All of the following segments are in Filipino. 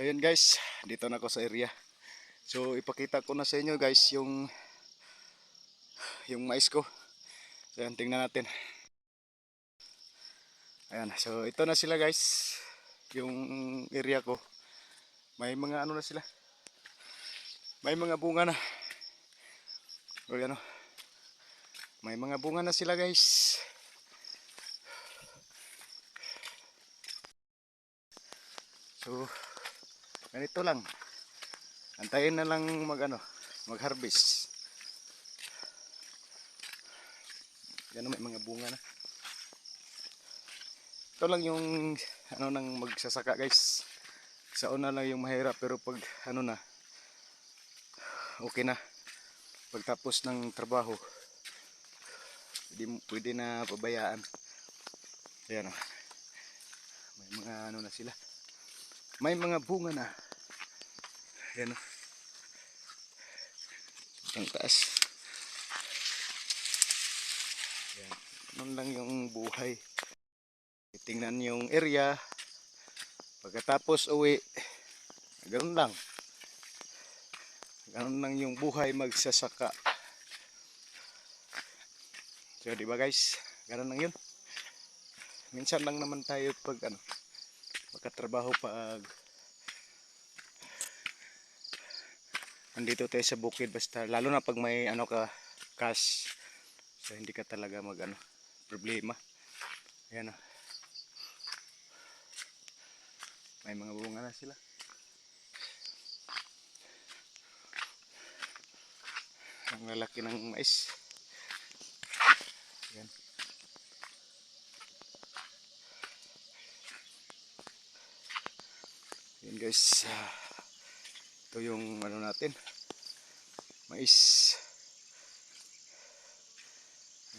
So guys, dito na ako sa area. So ipakita ko na sa inyo guys yung yung mais ko. So yan, tingnan natin. Ayan, so ito na sila guys. Yung area ko. May mga ano na sila. May mga bunga na. O yan o. May mga bunga na sila guys. So, ganito lang. Antayin na lang mag ano, mag-harvest. Yan o, may mga bunga na. Ito lang yung ano nang magsasaka guys. Sa una lang yung mahirap pero pag ano na okay na. Pagtapos ng trabaho pwede, pwede na pabayaan. Ayan o. May mga ano na sila. May mga bunga na. Ayan o. Ang taas. Ayan. Ganun lang yung buhay. Tingnan yung area. Pagkatapos uwi, ganun lang. Ganun lang yung buhay magsasaka. So, di ba guys? Ganun lang yun. Minsan lang naman tayo pag ano, magkatrabaho pag andito tayo sa bukid basta lalo na pag may ano ka cash. So hindi ka talaga mag ano problema. Ayan o may mga bunga na sila. Ang lalaki ng mais. Ayan Guys. Ito yung ano natin. Mais.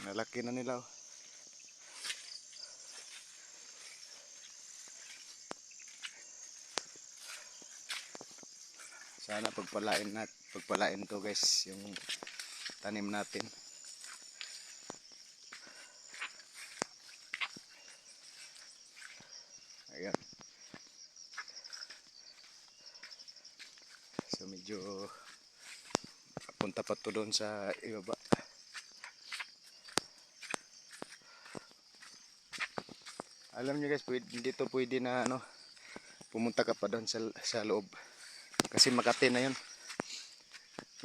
Nalaki na nila. oh. Sana pagpalain nat pagpalain to guys yung tanim natin. Ayan. So medyo punta pa to doon sa ibaba. Alam niyo guys, pwede, dito pwede na ano, pumunta ka pa doon sa, sa loob. Kasi Makati na yun.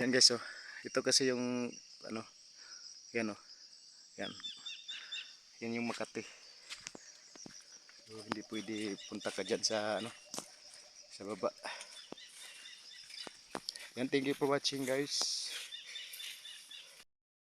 Yan guys, oh. Ito kasi yung, ano, yan oh. Yan. Yan yung Makati. So, hindi pwede punta ka dyan sa, ano, sa baba. Yan, thank you for watching guys.